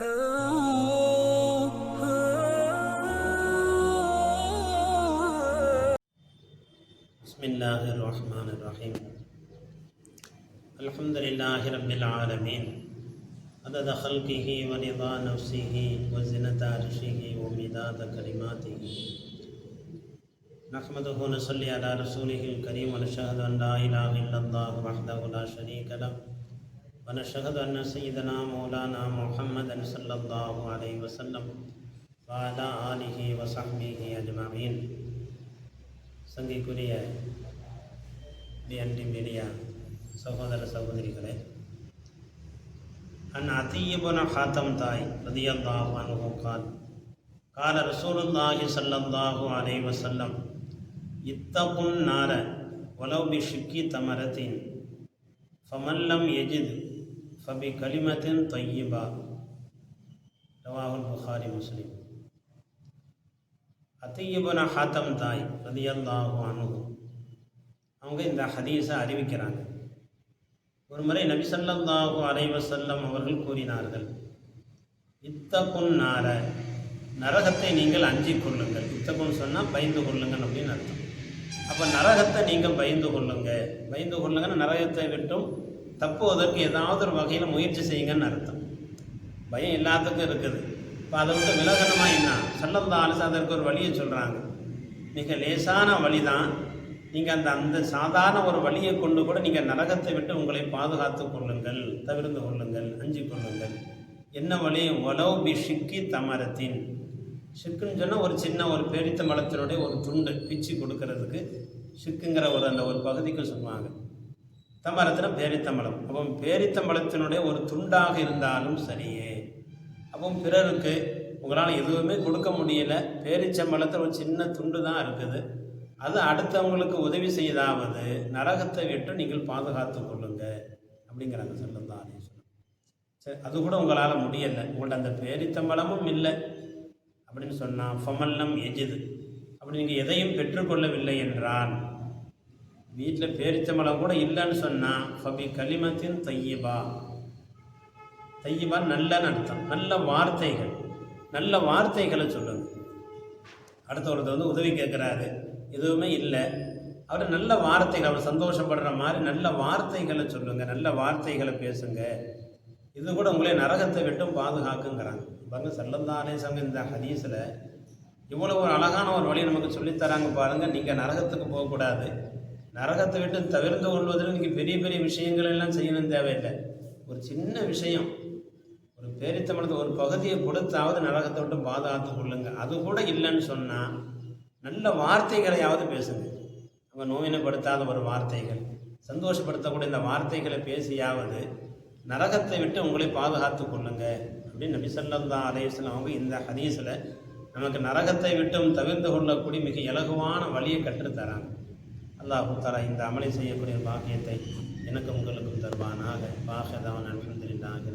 بسم الله الرحمن الرحيم الحمد لله رب العالمين عدد خلقه ورضا نفسه وزنة عرشه ومداد كلماته نحمده ونصلي على رسوله الكريم ونشهد أن لا إله إلا الله وحده لا شريك له ونشهد أن سيدنا مولانا محمدا صلى الله عليه وسلم وعلى آله وصحبه أجمعين சங்கைக்குரிய DND media சகோதர சகோதரிகளே அன் அத்தீபுன ஹாத்தம் தாய் ரதியல்லாஹு அன்ஹு கால் கால ரசூலுல்லாஹி ஸல்லல்லாஹு அலைஹி வஸல்லம் இத்தகுன் நார வலவ் பி ஷிக்கி தமரத்தின் ஃபமல்லம் எஜித் ஃபபி கலிமத்தின் தொய்யிபா ரவாகுல் புகாரி முஸ்லீம் அத்தியபுன ஹாத்தம் தாய் ரதியல்லாஹு அனுகு அவங்க இந்த ஹதீஸை அறிவிக்கிறாங்க. ஒரு முறை நபி ஸல்லல்லாஹு அலைஹி செல்லம் அவர்கள் கூறினார்கள் இத்தகுன் நார நரகத்தை நீங்கள் அஞ்சிக் கொள்ளுங்கள். இத்தகுன் சொன்னால் பயந்து கொள்ளுங்கள் அப்படின்னு அர்த்தம். அப்போ நரகத்தை நீங்கள் பயந்து கொள்ளுங்கள் பயந்து கொள்ளுங்கன்னு நரகத்தை விட்டும் தப்புவதற்கு ஏதாவது ஒரு வகையில் முயற்சி செய்யுங்கன்னு அர்த்தம். பயம் எல்லாத்துக்கும் இருக்குது. இப்போ அதை விட்டு விலகணமாக என்ன? சல்லந்தாலும் அதற்கு ஒரு வழியை சொல்கிறாங்க மிக லேசான வழி தான் நீங்கள் அந்த அந்த சாதாரண ஒரு வழியை கொண்டு கூட நீங்கள் நரகத்தை விட்டு உங்களை பாதுகாத்து கொள்ளுங்கள் தவிர்த்து கொள்ளுங்கள் அஞ்சு கொள்ளுங்கள். என்ன வழி? ஒலவ் பி ஷிக்கி தமரத்தின். ஷிக்குன்னு சொன்னால் ஒரு சின்ன ஒரு பேரித்த மலத்தினுடைய ஒரு துண்டு பிச்சு கொடுக்கறதுக்கு ஷிக்குங்கிற ஒரு அந்த ஒரு பகுதிக்கு சொல்லுவாங்க. தம்பரத்தில் பேரித்தம்பளம் அப்போ பேரித்தம்பளத்தினுடைய ஒரு துண்டாக இருந்தாலும் சரியே. அப்போ பிறருக்கு உங்களால் எதுவுமே கொடுக்க முடியல. பேரிச்சம்பளத்தில் ஒரு சின்ன துண்டு தான் இருக்குது. அது அடுத்தவங்களுக்கு உதவி செய்தாவது நரகத்தை விட்டு நீங்கள் பாதுகாத்து கொள்ளுங்க. அப்படிங்கிறாங்க சொல்லலாம் சரி அது கூட உங்களால் முடியலை. உங்கள்ட்ட அந்த பேரித்தம்பளமும் இல்லை. அப்படின்னு சொன்னால் ஃபமல்லம் எஜிது. அப்படி நீங்கள் எதையும் பெற்றுக்கொள்ளவில்லை என்றால் வீட்டில் பேரிச்சம்பழம் கூட இல்லைன்னு சொன்னால் ஃபபி களிமத்தின் தையபா தையபா நல்லன்னு அர்த்தம். நல்ல வார்த்தைகள். நல்ல வார்த்தைகளை சொல்லுங்க. ஒருத்தர் வந்து உதவி கேட்குறாரு எதுவுமே இல்லை. அவர் நல்ல வார்த்தைகள் அவர் சந்தோஷப்படுற மாதிரி நல்ல வார்த்தைகளை சொல்லுங்கள் நல்ல வார்த்தைகளை பேசுங்க. இது கூட உங்களே நரகத்தை விட்டும் பாதுகாக்குங்கிறாங்க. பாருங்க செல்லந்தானே சங்க இந்த ஹதீஸில் இவ்வளோ ஒரு அழகான ஒரு வழியை நமக்கு சொல்லித்தராங்க பாருங்கள் நீங்கள் நரகத்துக்கு போகக்கூடாது. நரகத்தை விட்டு தவிர்த்து கொள்வதில் நீங்கள் பெரிய பெரிய விஷயங்கள் எல்லாம் செய்யணும் தேவையில்லை. ஒரு சின்ன விஷயம் ஒரு பேரித்தமிழத்தை ஒரு பகுதியை கொடுத்தாவது நரகத்தை விட்டு பாதுகாத்து கொள்ளுங்க. அது கூட இல்லைன்னு சொன்னால் நல்ல வார்த்தைகளையாவது பேசுங்க. அவங்க நோயினப்படுத்தாத ஒரு வார்த்தைகள் சந்தோஷப்படுத்தக்கூடிய இந்த வார்த்தைகளை பேசியாவது நரகத்தை விட்டு உங்களை பாதுகாத்து கொள்ளுங்க. அப்படின்னு நபி ஸல்லல்லாஹு அலைஹி அவங்க இந்த ஹதீஸில் நமக்கு நரகத்தை விட்டும் தவிர்த்து கொள்ளக்கூடிய மிக இலகுவான வழியை கற்றுத்தராங்க. அல்லாஹு தாலா இந்த அமலை செய்யக்கூடிய பாக்கியத்தை எனக்கும் உங்களுக்கும் தருவானாக. பாகதான் அல்ஹம்துலில்லாஹி.